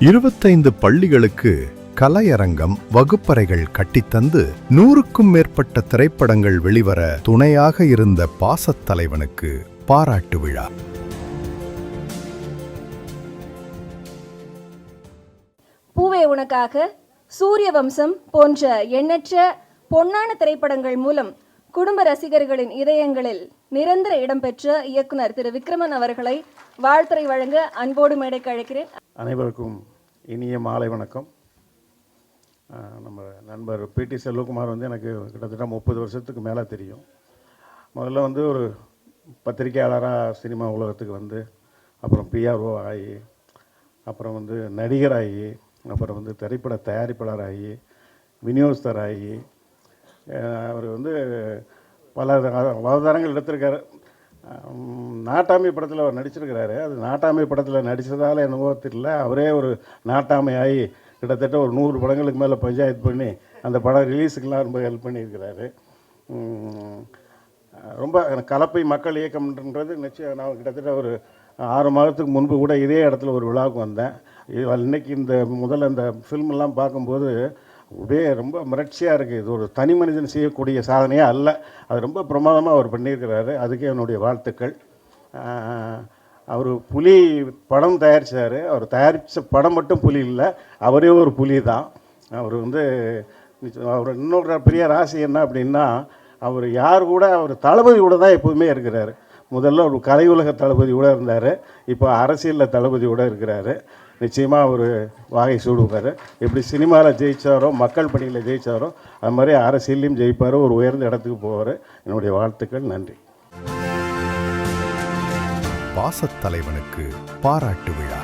இருபத்தைந்து பள்ளிகளுக்கு கலையரங்கம் வகுப்பறைகள் கட்டித்தந்து நூறுக்கும் மேற்பட்ட திரைப்படங்கள் வெளிவர துணையாக இருந்த பாசத் தலைவனுக்கு பாராட்டு விழா. பூவே உனக்காக சூரிய வம்சம் போன்ற எண்ணற்ற பொன்னான திரைப்படங்கள் மூலம் குடும்ப ரசிகர்களின் இதயங்களில் நிரந்தர இடம்பெற்ற இயக்குனர் திரு விக்ரமன் அவர்களை வாழ்த்துரை வழங்க அன்போடு மேடைக்கு அழைக்கிறேன். அனைவருக்கும் இனிய மாலை வணக்கம். நம்ம நண்பர் பிடி செல்வகுமார் வந்து எனக்கு கிட்டத்தட்ட முப்பது வருஷத்துக்கு மேலே தெரியும். முதல்ல வந்து ஒரு பத்திரிகையாளராக சினிமா உலகத்துக்கு வந்து அப்புறம் பிஆர்ஓ ஆகி அப்புறம் வந்து நடிகராகி அப்புறம் வந்து திரைப்பட தயாரிப்பாளராகி விநியோகஸ்தராகி அவர் வந்து பல அவதாரங்கள் எடுத்திருக்காரு. நாட்டாமை படத்தில் அவர் நடிச்சிருக்கிறாரு. அது நாட்டாமை படத்தில் நடித்ததால் என்னவோ தெரியல. அவரே ஒரு நாட்டாமை ஆகி கிட்டத்தட்ட ஒரு நூறு படங்களுக்கு மேலே பஞ்சாயத்து பண்ணி அந்த படம் ரிலீஸுக்கெல்லாம் ரொம்ப ஹெல்ப் பண்ணியிருக்கிறாரு. ரொம்ப கலப்பை மக்கள் இயக்கம்ன்றது நிச்சயம். நான் கிட்டத்தட்ட ஒரு ஆறு மாதத்துக்கு முன்பு கூட இதே இடத்துல ஒரு விழாவுக்கு வந்தேன். இன்னைக்கு இந்த முதல்ல இந்த ஃபில்ம்லாம் பார்க்கும்போது அப்படியே ரொம்ப மிரட்சியாக இருக்குது இது ஒரு தனி மனிதன் செய்யக்கூடிய சாதனையாக அல்ல. அது ரொம்ப பிரமாதமாக அவர் பண்ணியிருக்கிறாரு. அதுக்கே என்னுடைய வாழ்த்துக்கள். அவர் புலி படம் தயாரித்தார் அவர் தயாரித்த படம் மட்டும் புலி இல்லை. அவரே ஒரு புலி தான். அவர் வந்து அவர் இன்னொரு பெரிய ராசி என்ன அப்படின்னா அவர் யார் கூட அவர் தளபதி கூட தான் எப்போதுமே இருக்கிறாரு. முதல்ல ஒரு கலை உலக தளபதி கூட இருந்தார். இப்போ அரசியலில் தளபதி கூட இருக்கிறாரு. நிச்சயமாக அவர் வாகை சூடுவார். எப்படி சினிமாவில் ஜெயிச்சாரோ மக்கள் பணியில் ஜெயிச்சாரோ அது மாதிரி அரசியலையும் ஜெயிப்பார் ஒரு உயர்ந்த இடத்துக்கு போவார். என்னுடைய வாழ்த்துக்கள் நன்றி. பாசத்தலைவனுக்கு பாராட்டு விழா.